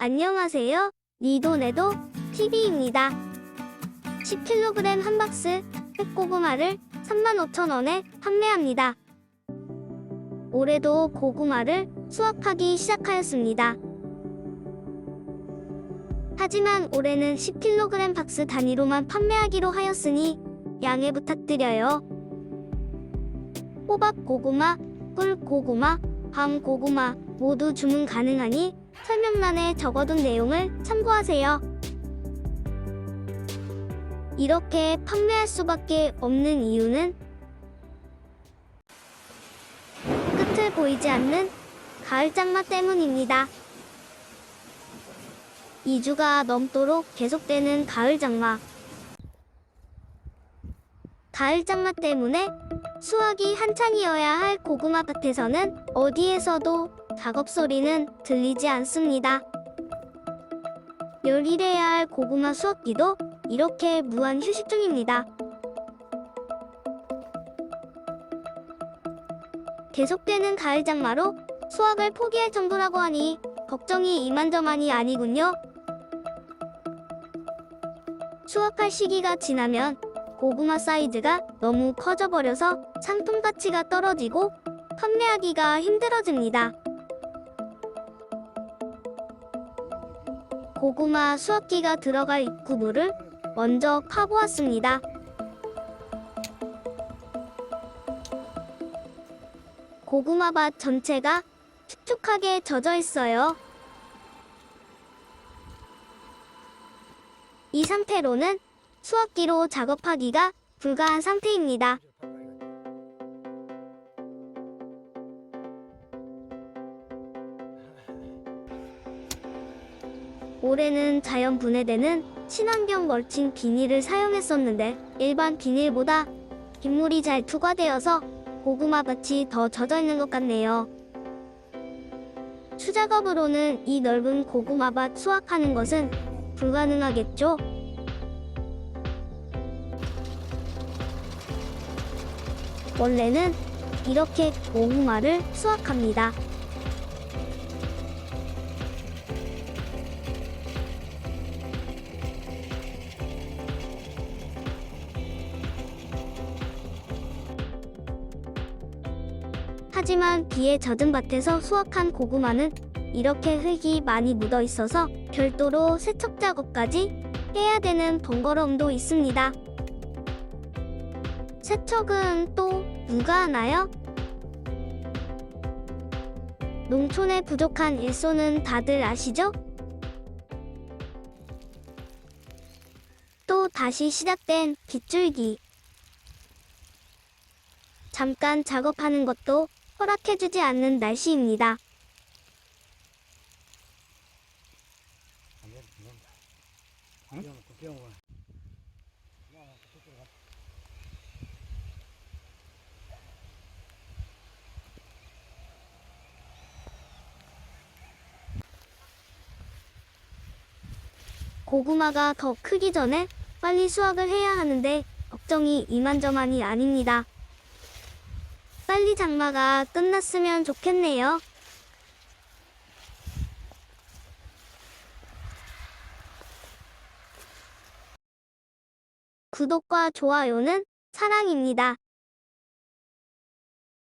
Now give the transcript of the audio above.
안녕하세요. 니도네도 TV입니다. 10kg 한 박스 흑고구마를 35,000원에 판매합니다. 올해도 고구마를 수확하기 시작하였습니다. 하지만 올해는 10kg 박스 단위로만 판매하기로 하였으니 양해 부탁드려요. 호박 고구마, 꿀 고구마, 밤 고구마 모두 주문 가능하니 설명란에 적어둔 내용을 참고하세요. 이렇게 판매할 수밖에 없는 이유는 끝을 보이지 않는 가을 장마 때문입니다. 2주가 넘도록 계속되는 가을 장마. 가을 장마 때문에 수확이 한창이어야 할 고구마 밭에서는 어디에서도 작업 소리는 들리지 않습니다. 열일해야 할 고구마 수확기도 이렇게 무한 휴식 중입니다. 계속되는 가을 장마로 수확을 포기할 정도라고 하니 걱정이 이만저만이 아니군요. 수확할 시기가 지나면 고구마 사이즈가 너무 커져버려서 상품 가치가 떨어지고 판매하기가 힘들어집니다. 고구마 수확기가 들어갈 입구부를 먼저 파보았습니다. 고구마 밭 전체가 축축하게 젖어 있어요. 이 상태로는 수확기로 작업하기가 불가한 상태입니다. 올해는 자연 분해되는 친환경 멀칭 비닐을 사용했었는데 일반 비닐보다 빗물이 잘 투과되어서 고구마 밭이 더 젖어 있는 것 같네요. 수작업으로는 이 넓은 고구마 밭 수확하는 것은 불가능하겠죠? 원래는 이렇게 고구마를 수확합니다. 하지만 비에 젖은 밭에서 수확한 고구마는 이렇게 흙이 많이 묻어 있어서 별도로 세척 작업까지 해야 되는 번거로움도 있습니다. 세척은 또 누가 하나요? 농촌의 부족한 일손은 다들 아시죠? 또 다시 시작된 빗줄기. 잠깐 작업하는 것도 허락해주지 않는 날씨입니다. 고구마가 더 크기 전에 빨리 수확을 해야 하는데 걱정이 이만저만이 아닙니다. 빨리 장마가 끝났으면 좋겠네요. 구독과 좋아요는 사랑입니다.